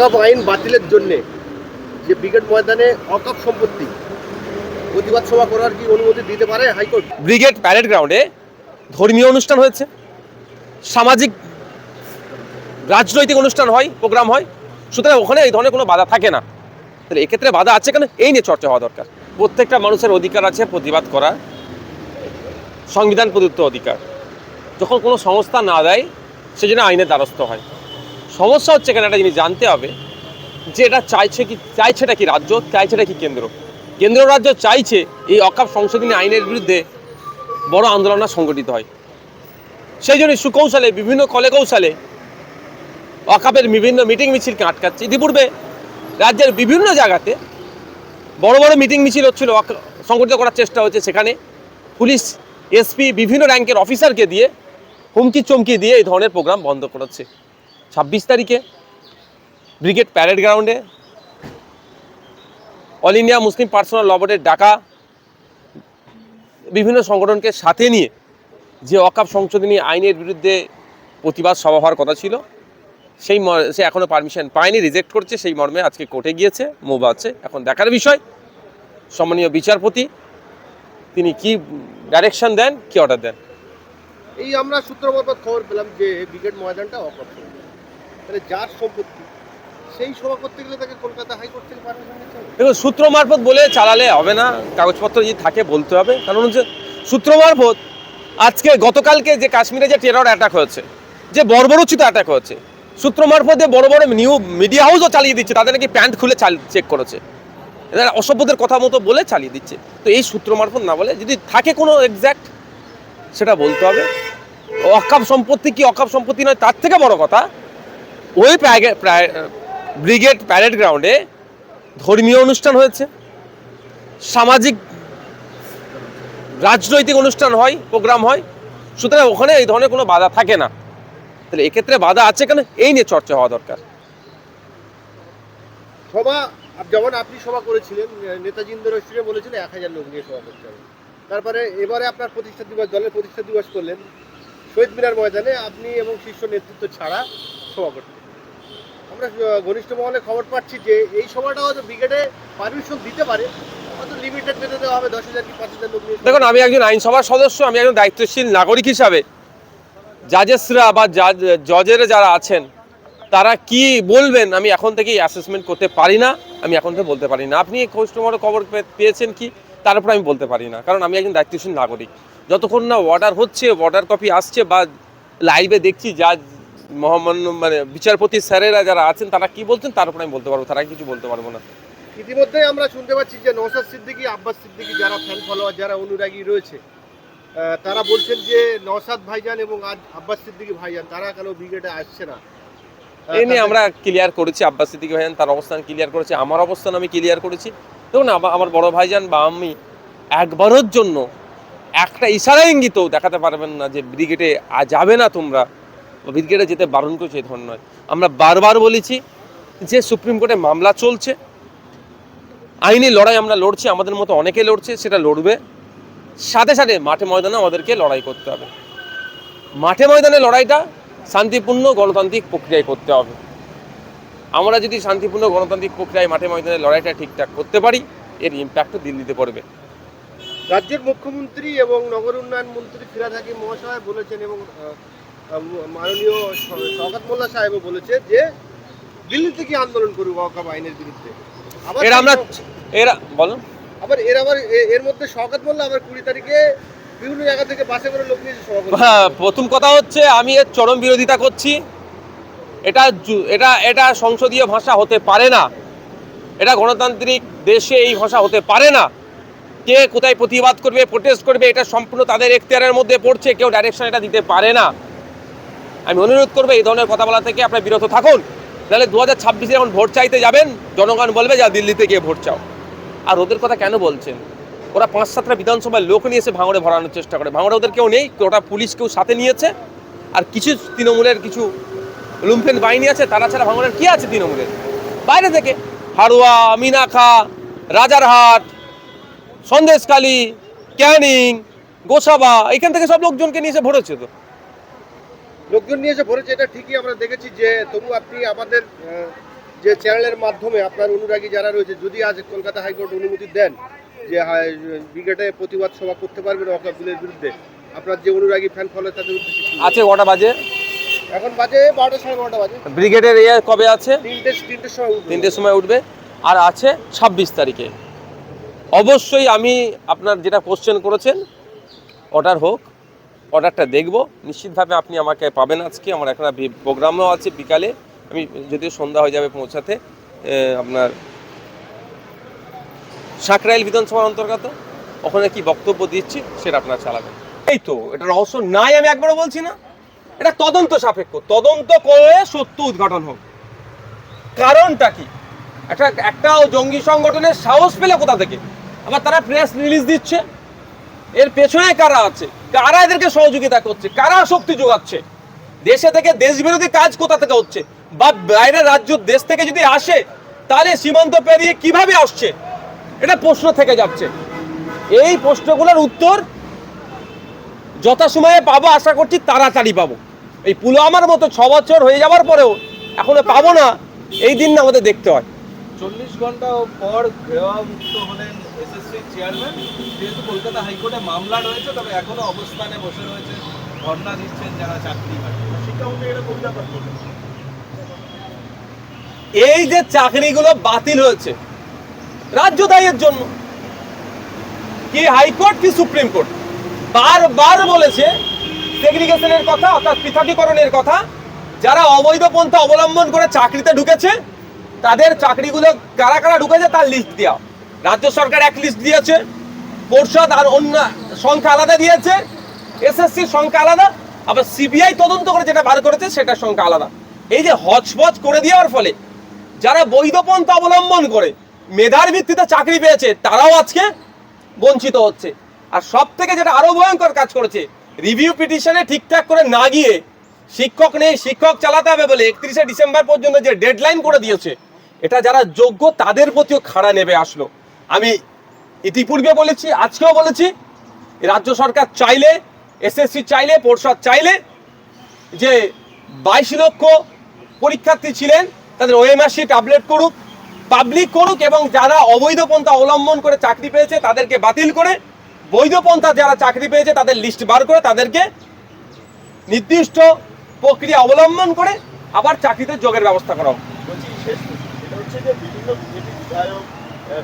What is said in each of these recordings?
অকাপ আইন বাতিলের জন্য যে ব্রিগেড ময়দানে অকাপ সম্পত্তি প্রতিবাদ সভা করার কি অনুমতি দিতে পারে হাইকোর্ট? ব্রিগেড প্যারেড গ্রাউন্ডে ধর্মীয় অনুষ্ঠান হয়েছে, সামাজিক, রাজনৈতিক অনুষ্ঠান হয়, প্রোগ্রাম হয়, সুতরাং ওখানে এই ধরনের কোনো বাধা থাকে না। তাহলে এক্ষেত্রে বাধা আছে কেন? এই নিয়ে চর্চা হওয়া দরকার। প্রত্যেকটা মানুষের অধিকার আছে প্রতিবাদ করার, সংবিধান প্রদত্ত অধিকার। যখন কোনো সংস্থা না দেয়, সেজন্য আইনের দ্বারস্থ হয়। সমস্যা হচ্ছে এখানে একটা জিনিস জানতে হবে, যে এটা চাইছে কি চাইছেটা কি রাজ্য চাইছেটা কি কেন্দ্র? কেন্দ্র রাজ্য চাইছে এই অকাপ সংশোধনী আইনের বিরুদ্ধে বড় আন্দোলন সংগঠিত হয়। সেই জন্য সুকৌশলে, বিভিন্ন কলে কৌশলে অকাপের বিভিন্ন মিটিং মিছিলকে আটকাচ্ছে। ইতিপূর্বে রাজ্যের বিভিন্ন জায়গাতে বড় বড় মিটিং মিছিল হচ্ছিল সংগঠিত করার চেষ্টা হচ্ছে সেখানে। পুলিশ, এসপি, বিভিন্ন র্যাঙ্কের অফিসারকে দিয়ে হুমকি চমকি দিয়ে এই ধরনের প্রোগ্রাম বন্ধ করাচ্ছে ছাব্বিশ তারিখে ব্রিগেড প্যারেড গ্রাউন্ডে All India Muslim Personal Law বোর্ডের ডাকা বিভিন্ন সংগঠনকে সাথে নিয়ে যে অকাপ সংশোধনী আইনের বিরুদ্ধে প্রতিবাদ সভা হওয়ার কথা ছিল, সেই সে এখনও পারমিশন পায়নি, রিজেক্ট করছে, সেই মর্মে আজকে কোর্টে গিয়েছে মুভ আছে এখন দেখার বিষয়, সম্মানীয় বিচারপতি, তিনি কি ডাইরেকশন দেন, কি অর্ডার দেন এই আমরা সূত্র খবর পেলাম যে ব্রিগেড ময়দানটা অকাপ। তাহলে যার সম্পত্তি, সেই সভা করতে গেলে তাকে কলকাতা হাইকোর্ট থেকে পারমিশন দেখুন, সূত্র মারফত বলে চালালে হবে না, কাগজপত্র যদি থাকে বলতে হবে। কারণ হচ্ছে, সূত্র মারফত আজকে গতকালকে যে কাশ্মীরে যে টেরর অ্যাটাক হয়েছে, যে বর্বরোচিত অ্যাটাক হয়েছে, সূত্র মারফতে বড় বড় নিউ মিডিয়া হাউসও চালিয়ে দিচ্ছে, তাদের নাকি প্যান্ট খুলে চেক করেছে। এরা অসভ্যদের কথা মতো বলে চালিয়ে দিচ্ছে। তো এই সূত্র মারফত না বলে, যদি থাকে কোনো এক্স্যাক্ট সেটা বলতে হবে। অকাপ সম্পত্তি কি অকাপ সম্পত্তি নয়, তার থেকে বড় কথা ওই ব্রিগেড প্যারেড গ্রাউন্ডে ধর্মীয় অনুষ্ঠান হয়েছে। সামাজিক, রাজনৈতিক অনুষ্ঠান হয়, প্রোগ্রাম হয়। সুতরাং ওখানে এই ধরনের কোনো বাধা থাকে না। তাহলে এক্ষেত্রে বাধা আছে কেন? এই নিয়ে চর্চা হওয়া দরকার। সভা যেমন আপনি সভা করেছিলেন নেতাজি ইন্দ্র স্টেডিয়াম বলেছিলেন, এক হাজার লোক নিয়ে সভা করতে হবে। তারপরে এবারে আপনার প্রতিষ্ঠা দিবস, দলের প্রতিষ্ঠা দিবস করলেন। শহীদ মিনার ময়দানে আপনি এবং শীর্ষ নেতৃত্ব ছাড়া সভা আমরা ঘনিষ্ঠ মহলে খবর পাচ্ছি যে এই সভাটা হয়তো ব্রিগেডে পারমিশন দিতে পারে দেখুন আমি একজন আইনসভার সদস্য আমি একজন দায়িত্বশীল নাগরিক হিসাবে। জাজেসরা বা জাজ জজেরা যারা আছেন তারা কি বলবেন আমি এখন থেকেই অ্যাসেসমেন্ট করতে পারি না আমি এখন থেকে বলতে পারি না। আপনি কাস্টমার খবর পেয়েছেন কি? তার উপর আমি বলতে পারি না কারণ আমি একজন দায়িত্বশীল নাগরিক। যতক্ষণ না অর্ডার হচ্ছে অর্ডার কপি আসছে বা লাইভে দেখছি যা মহামান্য মানে বিচারপতি স্যারেরা যারা আছেন তারা কি বলছেন? তার উপর আমি বলতে পারব তারা কিছু বলতে পারব না। ইতিমধ্যেই আমরা শুনতে পাচ্ছি যে নৌসাদ সিদ্দিকী আব্বাস সিদ্দিকী যারা ফ্যান ফলোয়ার যারা অনুরাগী রয়েছে তারা বলছেন যে নওসাদ ভাইজান এবং আজ আব্বাস সিদ্দিকী ভাইজান তারা কেন ব্রিগেডে আসছে না। এই নিয়ে আমরা ক্লিয়ার করেছি আব্বাস সিদ্দিকী ভাইজান তার অবস্থান ক্লিয়ার করেছে আমার অবস্থান আমি ক্লিয়ার করেছি। দেখুন আমার বড় ভাইজান বা আমি একবারের জন্য একটা ইশারা ইঙ্গিতও দেখাতে পারবেন না যে ব্রিগেডে যাবে না তোমরা। ব্রিগেডে যেতে বারণ করছে এই ধরনের নয়। আমরা বারবার বলেছি যে সুপ্রিম কোর্টে মামলা চলছে, আইনি লড়াই আমরা লড়ছি, আমাদের মতো অনেকে লড়ছে, সেটা লড়বে। সাথে সাথে মাঠে ময়দানে আমাদেরকে লড়াই করতে হবে। মাঠে ময়দানে লড়াইটা শান্তিপূর্ণ গণতান্ত্রিক প্রক্রিয়ায় করতে হবে। আমরা যদি শান্তিপূর্ণ গণতান্ত্রিক প্রক্রিয়ায় মাঠে ময়দানে লড়াইটা ঠিকঠাক করতে পারি, এর ইম্প্যাক্টও দিল্লিতে পড়বে। রাজ্যের মুখ্যমন্ত্রী এবং নগর উন্নয়ন মন্ত্রী ফিরাদ হাকিম মহাশয় বলেছেন এবং মাননীয় শওকত মোল্লা সাহেবও বলেছে যে দিল্লি থেকে আন্দোলন করবে ওয়াকাব আইনের বিরুদ্ধে? আবার এর আমরা এরা বলো আবার এর আবার এর মধ্যে শওকত মোল্লা আবার কুড়ি তারিখে বিভিন্ন জায়গা থেকে বাসে করে লোক নিয়ে এসে সভা করবে হ্যাঁ, প্রথম কথা হচ্ছে আমি এর চরম বিরোধিতা করছি। এটা এটা এটা সংসদীয় ভাষা হতে পারে না। এটা গণতান্ত্রিক দেশে এই ভাষা হতে পারে না। কে কোথায় প্রতিবাদ করবে প্রোটেস্ট করবে এটা সম্পূর্ণ তাদের এখতিয়ারের মধ্যে পড়ছে। কেউ ডাইরেকশন এটা দিতে পারে না। আমি অনুরোধ করব এই ধরনের কথা বলা থেকে আপনার বিরত থাকুন। তাহলে দু হাজার ছাব্বিশে যখন ভোট চাইতে যাবেন, জনগণ বলবে যা দিল্লিতে গিয়ে ভোট চাও। আর ওদের কথা কেন বলছেন? ওরা পাঁচ সাতটা বিধানসভায় লোক নিয়ে এসে ভাঙড়ে ভরানোর চেষ্টা করে। ভাঙড়ে ওদের কেউ নেই, ওটা পুলিশ কেউ সাথে নিয়েছে। আর কিছু তৃণমূলের কিছু লুম্পেন বাহিনী আছে, তারা ছাড়া ভাঙড়ের কি আছে তৃণমূলের? বাইরে থেকে। হাড়ুয়া মিনাখা রাজারহাট, সন্দেশখালী, ক্যানিং, গোসাবা, এখান থেকে সব লোকজনকে নিয়ে এসে ভরেছে তো। লোকজন নিয়ে এসে ভরেছে এটা ঠিকই আমরা দেখেছি যে তবু আপনি আমাদের যে চ্যানেলের মাধ্যমে আপনার অনুরাগী যারা রয়েছে যদি আজ কলকাতা হাইকোর্ট অনুমতি দেন যে ব্রিগেডে প্রতিবাদ সভা করতে পারবেন অকাবুলের বিরুদ্ধে আপনার যে অনুরাগী ফ্যান ফলো তাদের উদ্দেশ্যে আছে কটা বাজে? এখন বাজে বারোটা সাড়ে বারোটা বাজে। ব্রিগেডের ইয়ে কবে আছে? তিনটে তিনটের সময় উঠবে। তিনটের সময় উঠবে। আর আছে ছাব্বিশ তারিখে। অবশ্যই আমি আপনার যেটা কোশ্চেন করেছেন অর্ডার হোক অর্ডারটা দেখব। নিশ্চিতভাবে আপনি আমাকে পাবেন আজকে। আমার একটা প্রোগ্রামও আছে বিকালে। আমি যদিও সন্ধ্যা হয়ে যাবে পৌঁছাতে আপনার সাকরাইল বিধানসভার অন্তর্গত। ওখানে কি বক্তব্য দিচ্ছি সেটা আপনারা চালাবেন। এই তো, এটা রহস্য নাই আমি একবারও বলছি না। এটা তদন্ত সাপেক্ষ। তদন্ত করে সত্য উদ্ঘাটন হোক। কারণটা কি? একটা একটা জঙ্গি সংগঠনের সাহস পেলে কোথা থেকে? আবার তারা প্রেস রিলিজ দিচ্ছে। এর পেছনে কারা আছে? কারা এদেরকে সহযোগিতা করছে? কারা শক্তি যোগাচ্ছে? দেশে থেকে দেশ বিরোধী কাজ কোথা থেকে হচ্ছে? বা বাইরের রাজ্য দেশ থেকে যদি আসে, তাহলে সীমান্ত পেরিয়ে কীভাবে আসছে? এটা প্রশ্ন থেকে যাচ্ছে। এই প্রশ্নগুলোর উত্তর যথাসময়ে পাবো, আশা করছি তাড়াতাড়ি পাবো। এই পুলওয়ামার মতো ছ বছর হয়ে যাওয়ার পরেও এখনও পাবো না, এই দিন না আমাদের দেখতে হয়। চল্লিশ ঘণ্টা পর মুক্ত হলেন এসএসসি চেয়ারম্যান যেহেতু কলকাতা হাইকোর্টে মামলা রয়েছে তবে এখনও অবস্থানে বসে রয়েছে ধর্ণা দিচ্ছেন যারা চাকরি শিক্ষামন্ত্রী এটা কবিতা পাঠ করবেন? এই যে চাকরিগুলো বাতিল হয়েছে রাজ্য দায়ের জন্য কি হাইকোর্ট কি সুপ্রিম কোর্ট? বারবার বলেছে সেগ্রিগেশনের কথা অর্থাৎ পৃথকীকরণের কথা যারা অবৈধ পন্থা অবলম্বন করে চাকরিতে ঢুকেছে তাদের চাকরিগুলো কারা কারা ঢুকেছে তার লিস্ট দেওয়া। রাজ্য সরকার এক লিস্ট দিয়েছে, পর্ষদ আর অন্য সংখ্যা আলাদা দিয়েছে এসএসসির সংখ্যা আলাদা, আবার সিবিআই তদন্ত করে যেটা বার করেছে সেটার সংখ্যা আলাদা। এই যে হচপচ করে দেওয়ার ফলে যারা বৈধ পন্থা অবলম্বন করে মেধার ভিত্তিতে চাকরি পেয়েছে, তারাও আজকে বঞ্চিত হচ্ছে। আর সব থেকে যেটা আরও ভয়ঙ্কর কাজ করেছে রিভিউ পিটিশনে ঠিকঠাক করে না গিয়ে শিক্ষক নেই, শিক্ষক চালাতে হবে বলে একত্রিশে ডিসেম্বর পর্যন্ত যে ডেডলাইন করে দিয়েছে, এটা যারা যোগ্য তাদের প্রতিও খাড়া নেবে আসলো। আমি ইতিপূর্বে বলেছি, আজকেও বলেছি, রাজ্য সরকার চাইলে এসএসসি চাইলে, পর্ষদ চাইলে যে বাইশ লক্ষ পরীক্ষার্থী ছিলেন, তাদের ওএমআর শিট আপলোড করুক পাবলিক করুক এবং যারা অবৈধ পন্থা অবলম্বন করে চাকরি পেয়েছে, তাদেরকে বাতিল করে, বৈধ পন্থা যারা চাকরি পেয়েছে, তাদের লিস্ট বার করে তাদেরকে নির্দিষ্ট প্রক্রিয়া অবলম্বন করে আবার চাকরিতে যোগের ব্যবস্থা করা হোক। বিধায়ক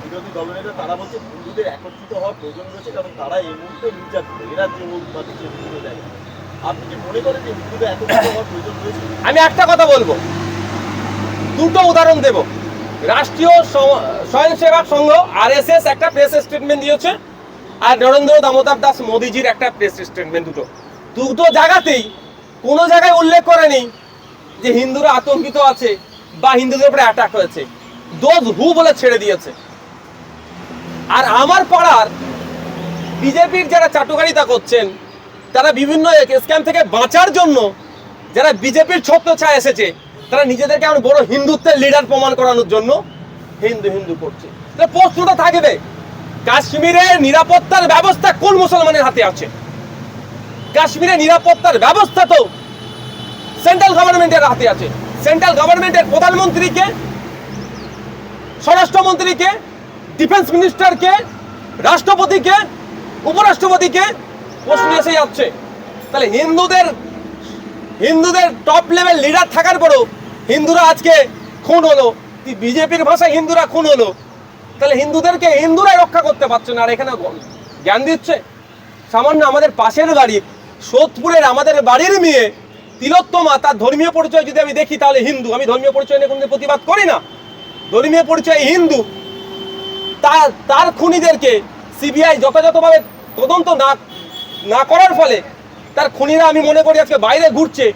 বিরোধী দলনেতা, তারা বলছে হিন্দুদের একত্রিত হওয়ার প্রয়োজন রয়েছে, কারণ তারা এই মুহূর্তে নির্যাতিত, এ রাজ্যে হোক বা দেশের বিভিন্ন জায়গায় আপনি কি মনে করেন যে হিন্দুদের একত্রিত হওয়ার প্রয়োজন রয়েছে? আমি একটা কথা বলব। দুটো উদাহরণ দেব। রাষ্ট্রীয় স্বয়ংসেবক সংঘ, আরএসএস একটা প্রেস স্টেটমেন্ট দিয়েছে, আর নরেন্দ্র দামোদর দাস মোদিজির একটা প্রেস স্টেটমেন্ট দুটো। দুটো জায়গাতেই কোনো জায়গায় উল্লেখ করেনি যে হিন্দুরা আতঙ্কিত আছে বা হিন্দুদের উপরে অ্যাটাক হয়েছে। দোজ হু বলে ছেড়ে দিয়েছে। আর আমার পাড়ার বিজেপির যারা চাটুকারিতা করছেন, তারা বিভিন্ন স্ক্যাম থেকে বাঁচার জন্য যারা বিজেপির ছত্র ছায় এসেছে, তারা নিজেদেরকে এমন বড় হিন্দুত্বের লিডার প্রমাণ করানোর জন্য হিন্দু হিন্দু করছে। তাহলে প্রশ্নটা থাকবে কাশ্মীরে নিরাপত্তার ব্যবস্থা কোন মুসলমানের হাতে আছে? কাশ্মীরে নিরাপত্তার ব্যবস্থা তো সেন্ট্রাল গভর্নমেন্টের হাতে আছে। সেন্ট্রাল গভর্নমেন্টের প্রধানমন্ত্রীকে, স্বরাষ্ট্রমন্ত্রীকে ডিফেন্স মিনিস্টারকে, রাষ্ট্রপতিকে, উপরাষ্ট্রপতিকে প্রশ্ন এসে যাচ্ছে। তাহলে হিন্দুদের হিন্দুদের টপ লেভেল লিডার থাকার পরেও হিন্দুরা আজকে খুন হলো। বিজেপির ভাষায় হিন্দুরা খুন হলো? তাহলে হিন্দুদেরকে হিন্দুরাই রক্ষা করতে পারছে না। আর এখানে জ্ঞান দিচ্ছে। সামান্য আমাদের পাশের বাড়ির সোদপুরের আমাদের বাড়ির মেয়ে তিলোত্তমা, তার ধর্মীয় পরিচয় যদি আমি দেখি, তাহলে হিন্দু। আমি ধর্মীয় পরিচয় নিয়ে কোনোদিন প্রতিবাদ করি না। ধর্মীয় পরিচয় হিন্দু। তার তার খুনিদেরকে সিবিআই যথাযথভাবে তদন্ত না না করার ফলে তার খুনিরা, আমি মনে করি আজকে বাইরে ঘুরছে।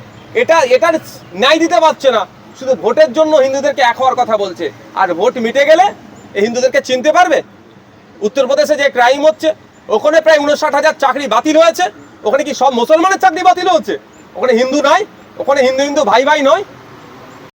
এটা, এটার ন্যায় দিতে পারছে না। শুধু ভোটের জন্য হিন্দুদেরকে এক হওয়ার কথা বলছে। আর ভোট মিটে গেলে এই হিন্দুদেরকে চিনতে পারবে। উত্তরপ্রদেশে যে ক্রাইম হচ্ছে, ওখানে প্রায় উনষাট হাজার চাকরি বাতিল হয়েছে। ওখানে কি সব মুসলমানের চাকরি বাতিল হচ্ছে? ওখানে হিন্দু নয় ওখানে হিন্দু হিন্দু ভাই ভাই নয়।